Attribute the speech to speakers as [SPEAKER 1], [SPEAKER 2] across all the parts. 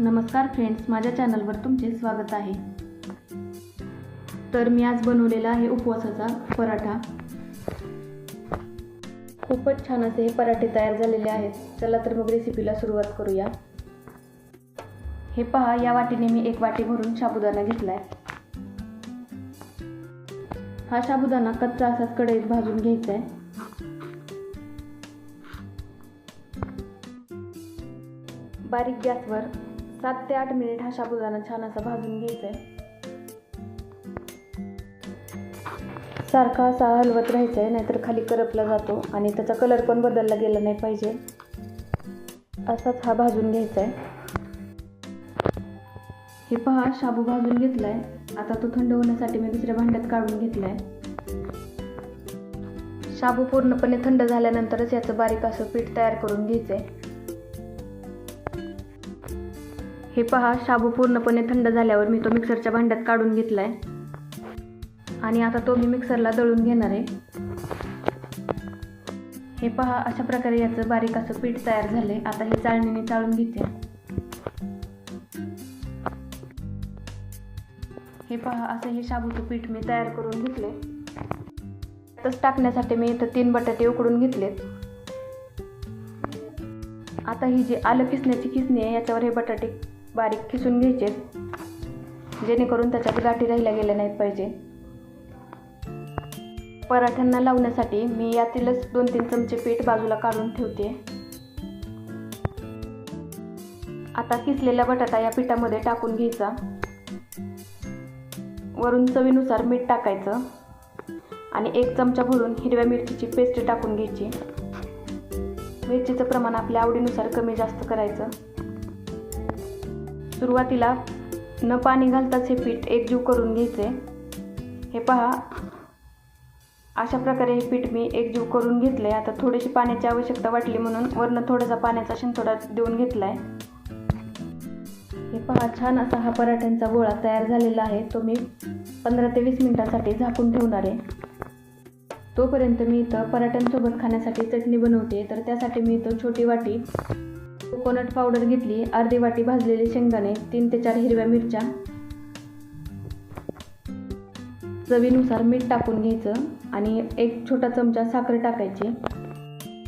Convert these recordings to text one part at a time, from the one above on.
[SPEAKER 1] नमस्कार फ्रेंड्स माझ्या चॅनलवर तुमचे स्वागत आहे. तर मी आज बनवलेला आहे उपवासाचा पराठा. खूपच छान असे हे पराठे तयार झालेले आहेत. चला तर मग रेसिपीला सुरुवात करूया. हे पहा या वाटीने मी एक वाटी भरून साबुदाणा आहे हा साबुदाणा कच्चा असाच कढईत भाजून घ्यायचा आहे बारीक गॅसवर सात ते आठ मिनिट हा साबुदाणा छान असा भाजून घ्यायचा आहे सारखा असा हलवत राहायचा आहे नाहीतर खाली करपला जातो आणि त्याचा कलर पण बदलला गेला नाही पाहिजे. असाच हा भाजून घ्यायचा आहे हे पहा शाबू भाजून घेतला आहे आता तो थंड होण्यासाठी मी दुसऱ्या भांड्यात काढून घेतला आहे शाबू पूर्णपणे थंड झाल्यानंतरच याचं बारीक असं पीठ तयार करून घ्यायचं आहे हे पहा शाबू पूर्णपणे थंड झाल्यावर मी तो मिक्सरच्या भांड्यात काढून घेतला आहे आणि आता तो मी मिक्सरला दळून घेणार आहे. हे पहा अशा प्रकारे याचं बारीक असं पीठ तयार झाले आता हे चाळणीने चाळून घेते. हे पहा असं हे शाबूचं पीठ मी तयार करून घेतले त्यातच टाकण्यासाठी मी इथं तीन बटाटे उकडून घेतलेत. आता ही जी आलं किसण्याची किसणी आहे याच्यावर हे बटाटे बारीक खिसून घ्यायचे. जेणेकरून त्याच्यात गाठी राहिल्या गेल्या नाहीत पाहिजे. पराठ्यांना लावण्यासाठी मी यातीलच दोन तीन चमचे पीठ बाजूला काढून ठेवते. आता किसलेला बटाटा या पिठामध्ये टाकून घ्यायचा. वरून चवीनुसार मीठ टाकायचं. आणि एक चमचा भरून हिरव्या मिरचीची पेस्ट टाकून घ्यायची. मिरचीचं प्रमाण आपल्या आवडीनुसार कमी जास्त करायचं. सुरुवातीला न पाणी घालताच हे पीठ एकजीव करून घ्यायचे. हे पहा. अशा प्रकारे हे पीठ मी एकजीव करून घेतलं आहे आता थोडीशी पाण्याची आवश्यकता वाटली म्हणून वरनं थोडासा पाण्याचा शिंतोडा देऊन घेतला आहे हे पहा छान असा हा पराठ्यांचा गोळा तयार झालेला आहे. तो मी पंधरा ते वीस मिनटासाठी झाकून ठेवणार आहे. तोपर्यंत मी इथं पराठ्यांसोबत खाण्यासाठी चटणी बनवते. तर त्यासाठी मी इथं छोटी वाटी कोकोनट पावडर घेतली अर्धी वाटी भाजलेले शेंगदाणे तीन ते चार हिरव्या मिरच्या. चवीनुसार मीठ टाकून घ्यायचं आणि एक छोटा चमचा साखर टाकायची.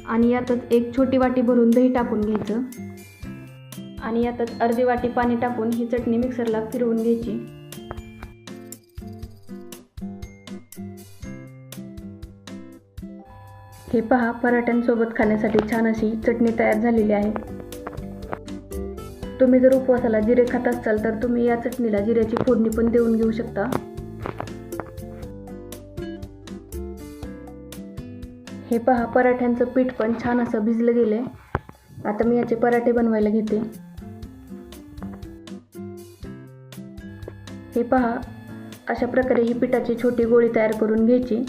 [SPEAKER 1] आणि यातच एक छोटी वाटी भरून दही टाकून घ्यायचं. आणि यातच अर्धी वाटी पाणी टाकून ही चटणी मिक्सरला फिरवून घ्यायची. हे पहा पराठ्यांसोबत खाण्यासाठी छान अशी चटणी तयार झालेली आहे. तुम्ही जर उपवासाला जिरे खात असाल तर तुम्ही या चटणीला जिऱ्याची फोडणी पण देऊन घेऊ शकता. हे पहा पराठ्यांचं पीठ पण छान असं भिजलं गेलं आहे आता मी याचे पराठे बनवायला घेते. हे पहा अशा प्रकारे ही पिठाची छोटी गोळी तयार करून घ्यायची.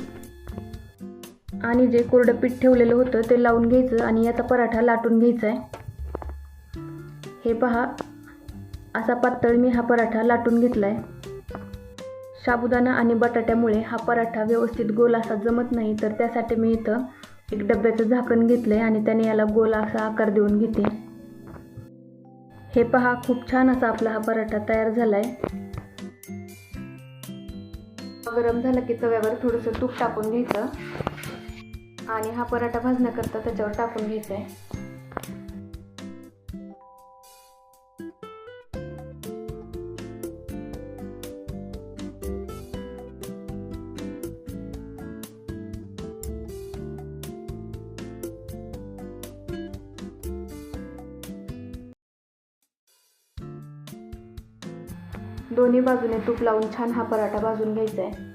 [SPEAKER 1] आणि जे कोरडं पीठ ठेवलेलं होतं ते लावून घ्यायचं आणि याचा पराठा लाटून घ्यायचा आहे. हे पहा असा पातळ मी हा पराठा लाटून घेतला आहे साबुदाणा आणि बटाट्यामुळे हा पराठा व्यवस्थित गोल असा जमत नाही तर त्यासाठी मी इथं एक डब्याचं झाकण घेतलं आहे आणि त्याने याला गोल असा आकार देऊन घेते. हे पहा खूप छान असा आपला हा पराठा तयार झाला आहे गरम झालं की तव्यावर थोडंसं तूप टाकून घ्यायचं. आणि हा पराठा भाजण्याकरता त्याच्यावर टाकून घ्यायचा आहे दोन्ही बाजूने तूप लावून छान हा पराठा भाजून घ्यायचा आहे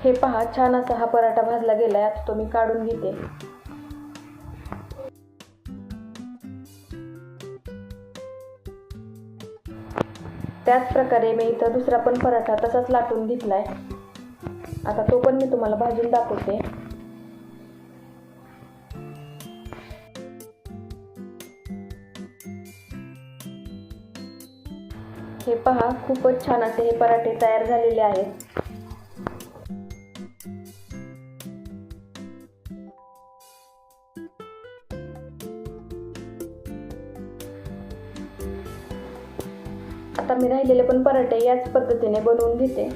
[SPEAKER 1] हे पहा छान असा हा पराठा भाजला गेलाय. आता तो मी काढून घेते. त्याच प्रकारे मी इथं दुसरा पण पराठा तसाच लाटून घेतलाय. आता तो पण मी तुम्हाला भाजून दाखवते. हे पहा खूपच छान असे हे पराठे तयार झालेले आहेत. आता मी राहिलेले पण पराठे याच पद्धतीने बनवून घेते.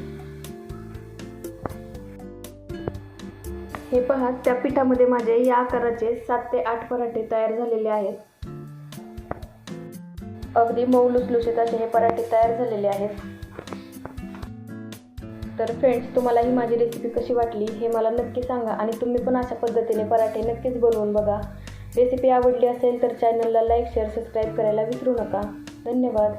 [SPEAKER 1] हे पहा त्या पिठामध्ये माझे या आकाराचे सात ते आठ पराठे तयार झालेले आहेत. अगदी मऊ लुसलुशीत असे हे पराठे तयार झालेले आहेत. तर फ्रेंड्स तुम्हाला ही माझी रेसिपी कशी वाटली हे मला नक्की सांगा आणि तुम्ही पण अशा पद्धतीने पराठे नक्कीच बनवून बघा. रेसिपी आवडली असेल तर चॅनलला लाईक शेअर सबस्क्राईब करायला विसरू नका. धन्यवाद.